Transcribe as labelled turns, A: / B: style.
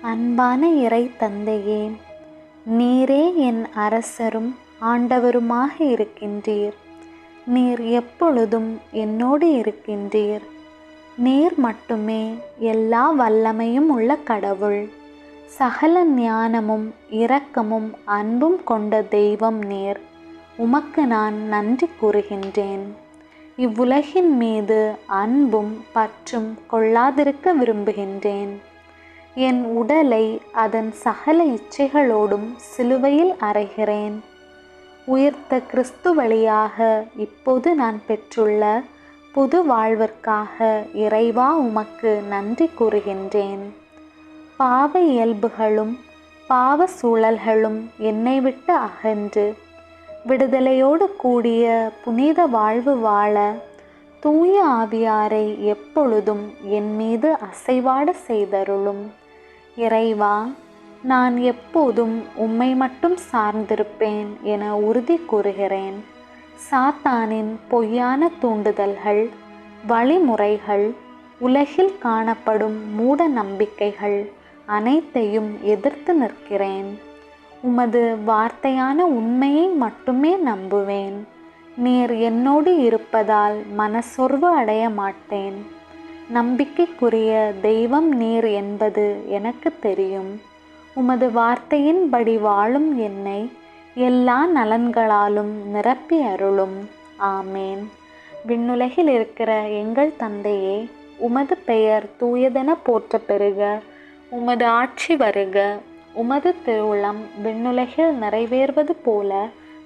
A: அன்பான இறை தந்தையே நீரே என் அரசரும் ஆண்டவருமாக இருக்கின்றீர். நீர் எப்பொழுதும் என்னோடு இருக்கின்றீர். நீர் மட்டுமே எல்லா வல்லமையும் உள்ள கடவுள். சகல ஞானமும் இரக்கமும் அன்பும் கொண்ட தெய்வம் நீர். உமக்கு நான் நன்றி கூறுகின்றேன். இவ்வுலகின் மீது அன்பும் பற்றும் கொள்ளாதிருக்க விரும்புகின்றேன். என் உடலை அதன் சகல இச்சைகளோடும் சிலுவையில் அறைகிறேன். உயிர்த்த கிறிஸ்து வழியாக இப்போது நான் பெற்றுள்ள புது வாழ்விற்காக இறைவா உமக்கு நன்றி கூறுகின்றேன். பாவ இயல்புகளும் பாவ சூழல்களும் என்னை விட்டு அகன்று விடுதலையோடு கூடிய புனித வாழ்வு வாழ தூய ஆவியாரை எப்பொழுதும் என் மீது அசைவாட செய்தருளும். இறைவா நான் எப்போதும் உம்மை மட்டும் சார்ந்திருப்பேன் என உறுதி கூறுகிறேன். சாத்தானின் பொய்யான தூண்டுதல்கள் வழிமுறைகள் உலகில் காணப்படும் மூட நம்பிக்கைகள் அனைத்தையும் எதிர்த்து நிற்கிறேன். உமது வார்த்தையான உண்மையை மட்டுமே நம்புவேன். நீர் என்னோடு இருப்பதால் மனசொர்வு அடைய மாட்டேன். நம்பிக்கைக்குரிய தெய்வம் நீர் என்பது எனக்கு தெரியும். உமது வார்த்தையின்படி வாழும் என்னை எல்லா நலன்களாலும் நிரப்பி அருளும். ஆமேன். விண்ணுலகில் இருக்கிற எங்கள் தந்தையே உமது பெயர் தூயதென போற்ற பெறுக. உமது ஆட்சி வருக. உமது திருவுளம் விண்ணுலகில் நிறைவேறுவது போல